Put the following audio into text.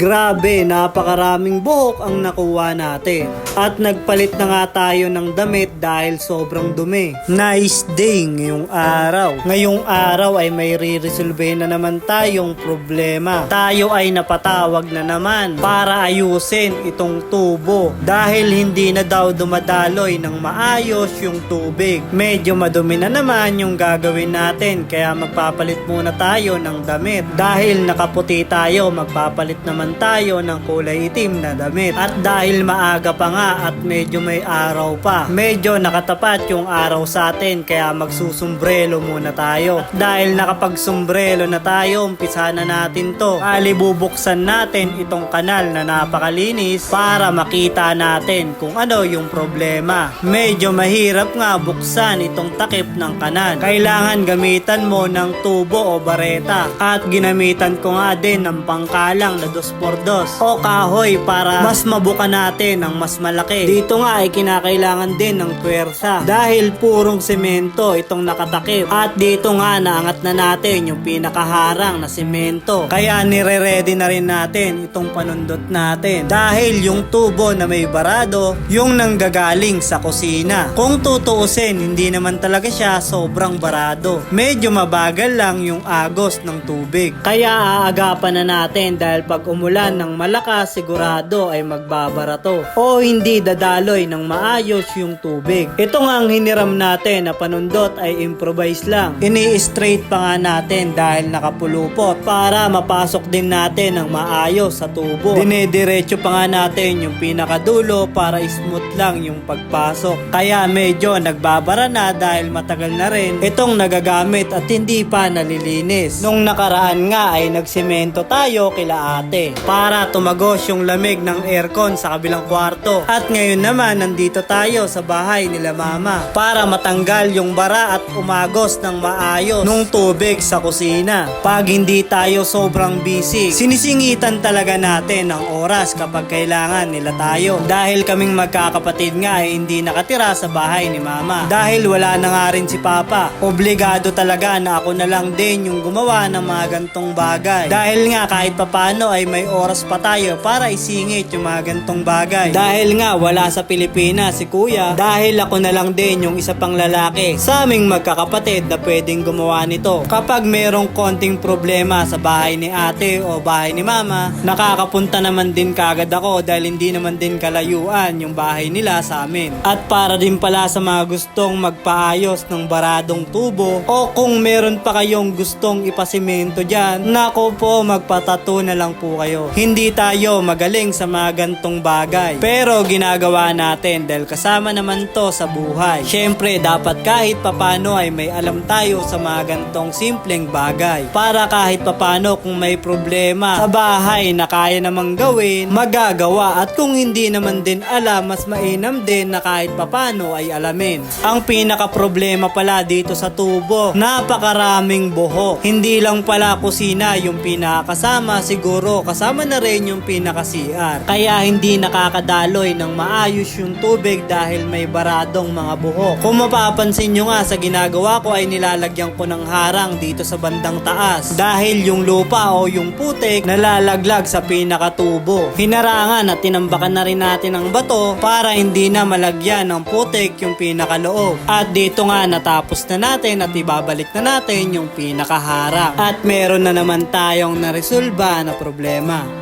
Grabe, napakaraming buhok ang nakuha natin. At nagpalit na nga tayo ng damit dahil sobrang dumi. Nice day ngayong araw. Ngayong araw ay may re-resolve na naman tayong problema. Tayo ay napatawag na naman para ayusin itong tubo dahil hindi na daw dumadaloy ng maayos yung tubig. Medyo madumi na naman yung gagawin natin kaya magpapalit muna tayo ng damit. Dahil nakaputi tayo, magpapalit naman tayo ng kulay itim na damit. At dahil maaga pa nga at medyo may araw pa, medyo nakatapat yung araw sa atin kaya magsusumbrelo muna tayo. At dahil nakapagsumbrelo na tayo, umpisa na natin to. Ali bubuksan natin itong kanal na napakalinis para makita natin kung ano yung problema. Medyo mahirap nga buksan itong takip ng kanal. Kailangan gamitan mo ng tubo o bareta. At ginamitan ko nga din ng pangkalang na 2x2 o kahoy para mas mabuka natin ng mas malaki. Dito nga ay kinakailangan din ng puwersa dahil purong semento itong nakatakip. At dito nga naangat na natin yung pinakaharang na semento. Kaya nire-ready na rin natin itong panundot natin. Dahil yung tubo na may barado, yung nanggagaling sa kusina. Kung tutuusin, hindi naman talaga siya sobrang barado. Medyo mabagal lang yung agos ng tubig. Kaya aagapan na natin dahil pag umulan ng malakas, sigurado ay magbabara to. O hindi dadaloy ng maayos yung tubig. Ito nga ang hiniram natin na panundot ay improvise lang. Ini-straight pa nga natin dahil nakapulupot para mapasok din natin ng maayos sa tubo. Dinediretso pa nga natin yung pinakadulo para smooth lang yung pagpasok. Kaya medyo nagbabara na dahil matagal na rin itong nagagamit at hindi pa nalilinis. Nung nakaraan nga ay nagsemento tayo kila ate para tumagos yung lamig ng aircon sa kabilang kwarto. At ngayon naman nandito tayo sa bahay nila mama para matanggal yung bara at umagos ng maayos nung tubig sa kusina. Pag hindi tayo sobrang busy, sinisingitan talaga natin ang oras kapag kailangan nila tayo. Dahil kaming magkakapatid nga ay hindi nakatira sa bahay ni mama. Dahil wala na nga rin si papa. Obligado talaga na ako na lang din yung gumawa ng mga gantong bagay. Dahil nga kahit papano ay may oras pa tayo para isingit yung mga gantong bagay. Dahil nga wala sa Pilipinas si kuya. Dahil ako na lang din yung isa pang lalaki sa aming magkakapatid na pwedeng gumawa nito. Kapag merong konting problema sa bahay ni ate o bahay ni mama, nakakapunta naman din kagad ako dahil hindi naman din kalayuan yung bahay nila sa amin. At para din pala sa mga gustong magpaayos ng baradong tubo o kung meron pa kayong gustong ipasimento dyan, nako po magpatato na lang po kayo. Hindi tayo magaling sa mga gantong bagay. Pero ginagawa natin dahil kasama naman to sa buhay. Siyempre dapat kahit papano ay may alam tayo sa mga gantong simpleng bagay. Para kahit papano kung may problema sa bahay na kaya namang gawin, magagawa. At kung hindi naman din alam, mas mainam din na kahit papano ay alamin. Ang pinaka problema pala dito sa tubo, napakaraming buhok. Hindi lang pala kusina yung pinakasama, siguro kasama na rin yung pinaka CR. Kaya hindi nakakadaloy ng maayos yung tubig dahil may baradong mga buhok. Kung mapapansin nyo nga sa ginagawa ko ay nilalagyan ko ng harang dito sa bandang taas. Dahil yung lupa o yung putik nalalaglag sa pinakatubo. Hinarangan at tinambakan na rin natin ang bato para hindi na malagyan ng putik yung pinakaloob. At dito nga natapos na natin at ibabalik na natin yung pinakaharang. At meron na naman tayong naresolba na problema. mamá.